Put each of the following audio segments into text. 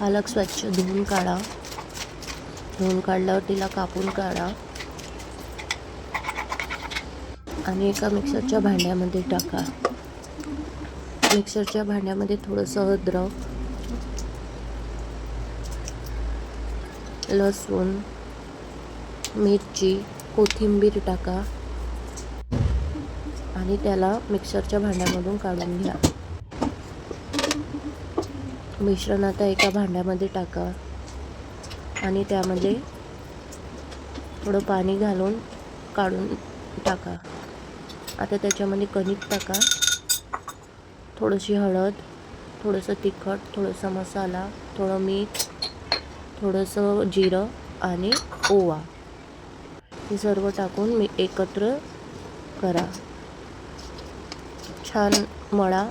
पालक स्वच्छ धुवून काढा. धुवून काढल्यावर तिला कापून काढा. आणि एका मिक्सरच्या भांड्यामध्ये टाका. मिक्सरच्या भांड्यामध्ये थोडंसं अद्रक लसूण मिरची कोथिंबीर टाका. आणि त्याला मिक्सरच्या भांड्यामधून काढून घ्या. मिश्रण आता एका भांड्यामध्ये टाका. आणि त्यामध्ये थोडं पाणी घालून काढून टाका. आता त्याच्यामध्ये कणिक टाका. थोडीशी हळद थोडंसं तिखट थोडंसं मसाला थोडं मीठ थोडंसं जिरं आणि ओवा. हे सर्व टाकून मी एकत्र करा. छान मळा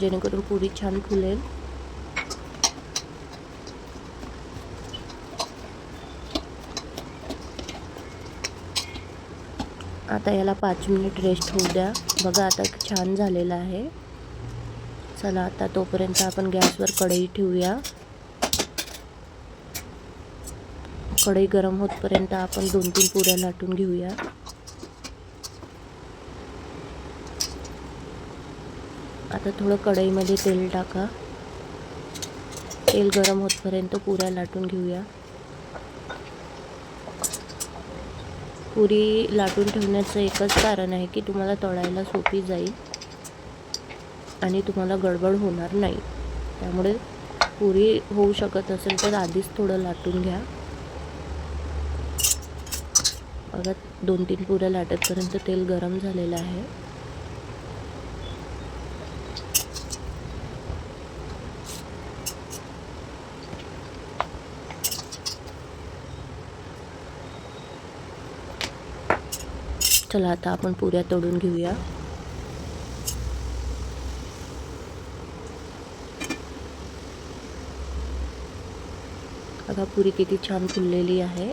जेणेकरून पुरी छान फुलेल. आता याला पाच मिनिट रेस्ट होऊ द्या. बघा आता छान झालेलं आहे. चला आता तोपर्यंत आपण गॅसवर कढई ठेवूया. कढई गरम होतपर्यंत आपण दोन तीन पुऱ्या लाटून घेऊया. आता थोडं कढईमध्ये तेल टाका. तेल गरम होतपर्यंत पुऱ्या लाटून घेऊया. पुरी लाटून ठेवण्याचं एकच कारण आहे की तुम्हाला तळायला सोपी जाईल आणि तुम्हाला गडबड होणार नाही. त्यामुळे पुरी होऊ शकत असेल तर आधीच थोडं लाटून घ्या. बघा दोन तीन पुऱ्या लाटतपर्यंत तेल गरम झालेलं आहे. चला आता आपण पुऱ्या तोडून घेऊया. बघा पुरी किती छान फुललेली आहे.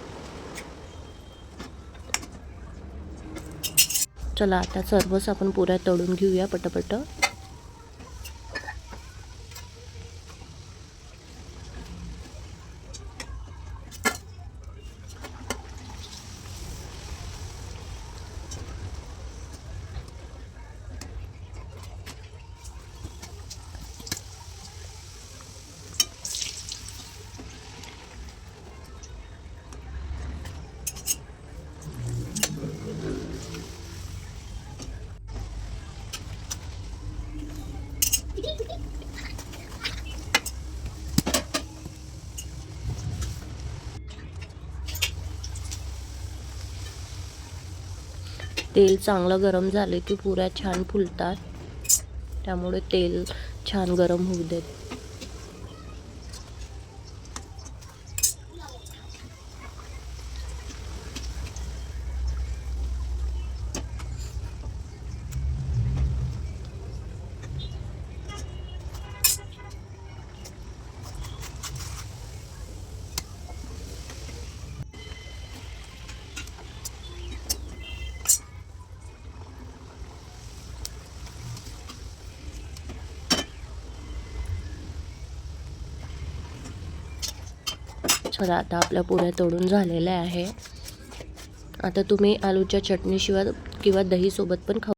चला आता सर्वच आपण पुऱ्या तळून घेऊया पटपट. तेल चांगलं गरम झाले की पुऱ्या छान फुलतात. त्यामुळे तेल छान गरम होऊ देत. पण आता आपल्या पुऱ्या तोडून झालेल्या आहे. आता तुम्ही आलूच्या चटणीशिवाय किंवा दहीसोबत पण खाऊ